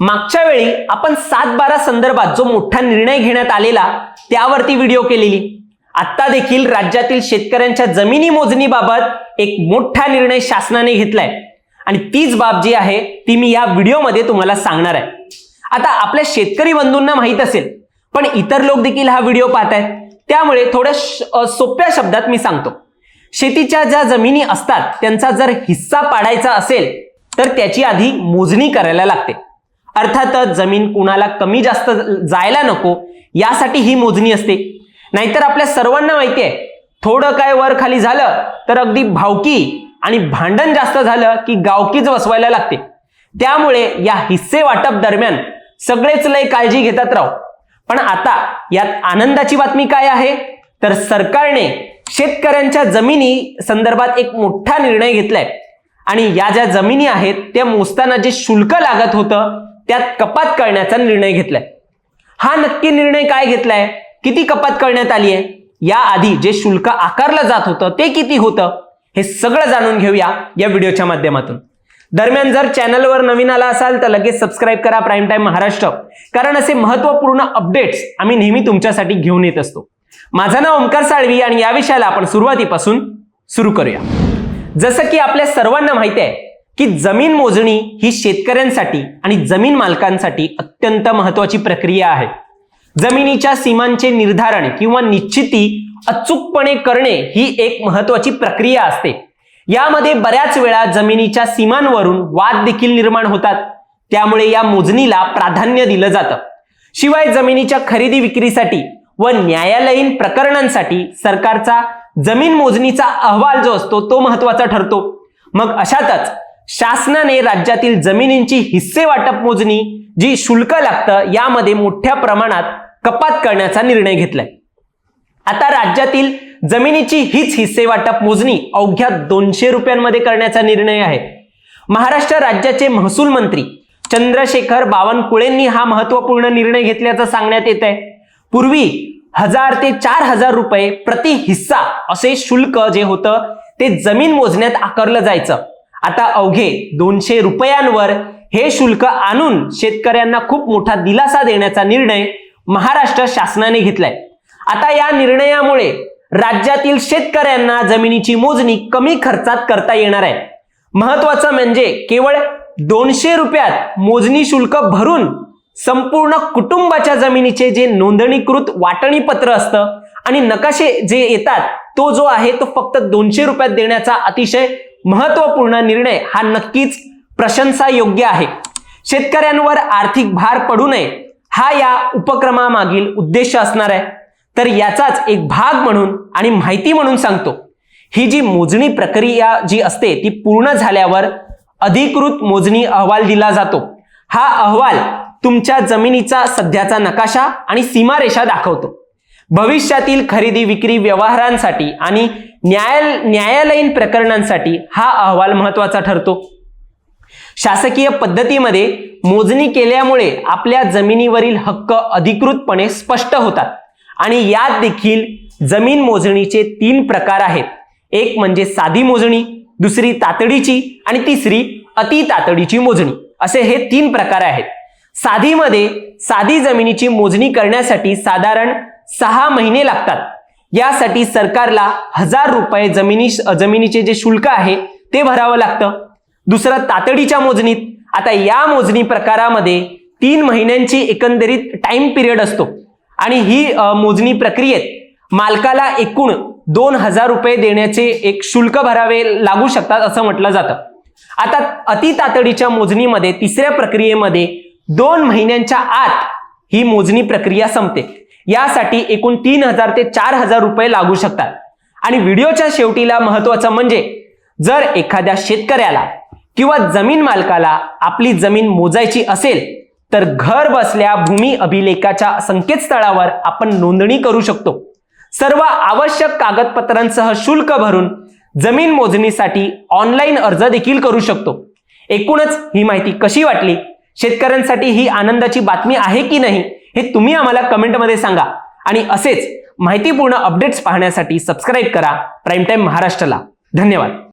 मागच्या वेळी आपण सात बारा संदर्भात जो मोठा निर्णय घेण्यात आलेला त्यावरती व्हिडिओ केलेली. आता देखील राज्यातील शेतकऱ्यांच्या जमिनी मोजणीबाबत एक मोठा निर्णय शासनाने घेतलाय. आणि तीच बाब जी आहे ती मी या व्हिडिओमध्ये तुम्हाला सांगणार आहे. आता आपल्या शेतकरी बंधूंना माहीत असेल पण इतर लोक देखील हा व्हिडिओ पाहत आहेत त्यामुळे थोड्या सोप्या शब्दात मी सांगतो. शेतीच्या ज्या जमिनी असतात त्यांचा जर हिस्सा पाडायचा असेल तर त्याची आधी मोजणी करायला लागते. अर्थातच जमीन कुणाला कमी जास्त जायला नको यासाठी ही मोजणी असते. नाहीतर आपल्या सर्वांना माहिती आहे थोडं काय वर खाली झालं तर अगदी भावकी आणि भांडण जास्त झालं की गावकीच वसवायला लागते. त्यामुळे या हिस्से वाटप दरम्यान सगळेच लय काळजी घेतात राव. पण आता यात आनंदाची बातमी काय आहे? तर सरकारने शेतकऱ्यांच्या जमिनी संदर्भात एक मोठा निर्णय घेतलाय. आणि या ज्या जमिनी आहेत त्या मोजताना जे शुल्क लागत होतं त्यात कपात करण्याचा निर्णय घेतलाय. हा नक्की निर्णय काय घेतलाय? किती कपात करण्यात आली आहे? याआधी जे शुल्क आकारलं जात होतं ते किती होतं? हे सगळं जाणून घेऊया या व्हिडिओच्या माध्यमातून. दरम्यान जर चॅनलवर नवीन आला असाल तर लगेच सबस्क्राईब करा प्राईम टाईम महाराष्ट्र. कारण असे महत्त्वपूर्ण अपडेट्स आम्ही नेहमी तुमच्यासाठी घेऊन येत असतो. माझं नाव ओमकार साळवी आणि या विषयाला आपण सुरुवातीपासून सुरू करूया. जसं की आपल्या सर्वांना माहिती आहे की जमीन मोजणी ही शेतकऱ्यांसाठी आणि जमीन मालकांसाठी अत्यंत महत्वाची प्रक्रिया आहे. जमिनीच्या सीमांचे निर्धारण किंवा निश्चिती अचूकपणे करणे ही एक महत्वाची प्रक्रिया असते. यामध्ये बऱ्याच वेळा जमिनीच्या सीमांवरून वाद देखील निर्माण होतात. त्यामुळे या मोजणीला प्राधान्य दिलं जातं. शिवाय जमिनीच्या खरेदी विक्रीसाठी व न्यायालयीन प्रकरणांसाठी सरकारचा जमीन मोजणीचा अहवाल जो असतो तो महत्त्वाचा ठरतो. मग अशातच शासनाने राज्यातील जमिनींची हिस्से वाटप मोजणी जी शुल्क लागतं यामध्ये मोठ्या प्रमाणात कपात करण्याचा निर्णय घेतलाय. आता राज्यातील जमिनीची हीच हिस्से वाटप मोजणी अवघ्या दोनशे रुपयांमध्ये करण्याचा निर्णय आहे. महाराष्ट्र राज्याचे महसूल मंत्री चंद्रशेखर बावनकुळेंनी हा महत्त्वपूर्ण निर्णय घेतल्याचं सांगण्यात येत आहे. पूर्वी हजार ते चार हजार रुपये प्रति हिस्सा असे शुल्क जे होतं ते जमीन मोजण्यात आकारलं जायचं. आता अवघे दोनशे रुपयांवर हे शुल्क आणून शेतकऱ्यांना खूप मोठा दिलासा देण्याचा निर्णय महाराष्ट्र शासनाने घेतलाय. आता या निर्णयामुळे राज्यातील शेतकऱ्यांना जमिनीची मोजणी कमी खर्चात करता येणार आहे. महत्वाचं म्हणजे केवळ दोनशे रुपयात मोजणी शुल्क भरून संपूर्ण कुटुंबाच्या जमिनीचे जे नोंदणीकृत वाटणी पत्र असतं आणि नकाशे जे येतात तो जो आहे तो फक्त दोनशे रुपयात देण्याचा अतिशय महत्त्वपूर्ण निर्णय हा नक्कीच प्रशंसा योग्य आहे. शेतकऱ्यांवर आर्थिक भार पडू नये हा या उपक्रमामागील उद्देश असणार आहे. तर याचाच एक भाग म्हणून आणि माहिती म्हणून सांगतो. ही जी मोजणी प्रक्रिया जी असते ती पूर्ण झाल्यावर अधिकृत मोजणी अहवाल दिला जातो. हा अहवाल तुमच्या जमिनीचा सध्याचा नकाशा आणि सीमारेषा दाखवतो. भविष्यातील खरेदी विक्री व्यवहारांसाठी आणि न्याय न्यायालयीन प्रकरणांसाठी हा अहवाल महत्त्वाचा ठरतो. शासकीय पद्धतीमध्ये मोजणी केल्यामुळे आपल्या जमिनीवरील हक्क अधिकृतपणे स्पष्ट होतात आणि यात देखील जमीन मोजणीचे तीन प्रकार आहेत. एक म्हणजे साधी मोजणी दुसरी तातडीची आणि तिसरी अति तातडीची मोजणी. असे हे तीन प्रकार आहेत. साधीमध्ये साधी जमिनीची मोजणी करण्यासाठी साधारण सहा महिने लागतात. यासाठी सरकारला हजार रुपये जमिनी जमिनीचे जे शुल्क आहे ते भरावं लागतं. दुसरं तातडीच्या मोजणीत. आता या मोजणी प्रकारामध्ये तीन महिन्यांची एकंदरीत टाइम पिरियड असतो. आणि ही मोजणी प्रक्रियेत मालकाला एकूण दोन हजार रुपये देण्याचे एक शुल्क भरावे लागू शकतात असं म्हटलं जातं. आता अति तातडीच्या मोजणीमध्ये तिसऱ्या प्रक्रियेमध्ये दोन महिन्यांच्या आत ही मोजणी प्रक्रिया संपते. यासाठी एकूण तीन हजार ते चार हजार रुपये लागू शकतात. आणि व्हिडिओच्या शेवटीला महत्वाचं म्हणजे जर एखाद्या शेतकऱ्याला किंवा जमीन मालकाला आपली जमीन मोजायची असेल तर घर बसल्या भूमी अभिलेखाच्या संकेतस्थळावर आपण नोंदणी करू शकतो. सर्व आवश्यक कागदपत्रांसह शुल्क भरून जमीन मोजणीसाठी ऑनलाईन अर्ज देखील करू शकतो. एकूणच ही माहिती कशी वाटली? शेतकऱ्यांसाठी ही आनंदाची बातमी आहे की नाही? हे तुम्ही आम्हाला कमेंटमध्ये सांगा. आणि असेच माहितीपूर्ण अपडेट्स पाहण्यासाठी सबस्क्राईब करा. प्राईम टाईम महाराष्ट्राला. धन्यवाद.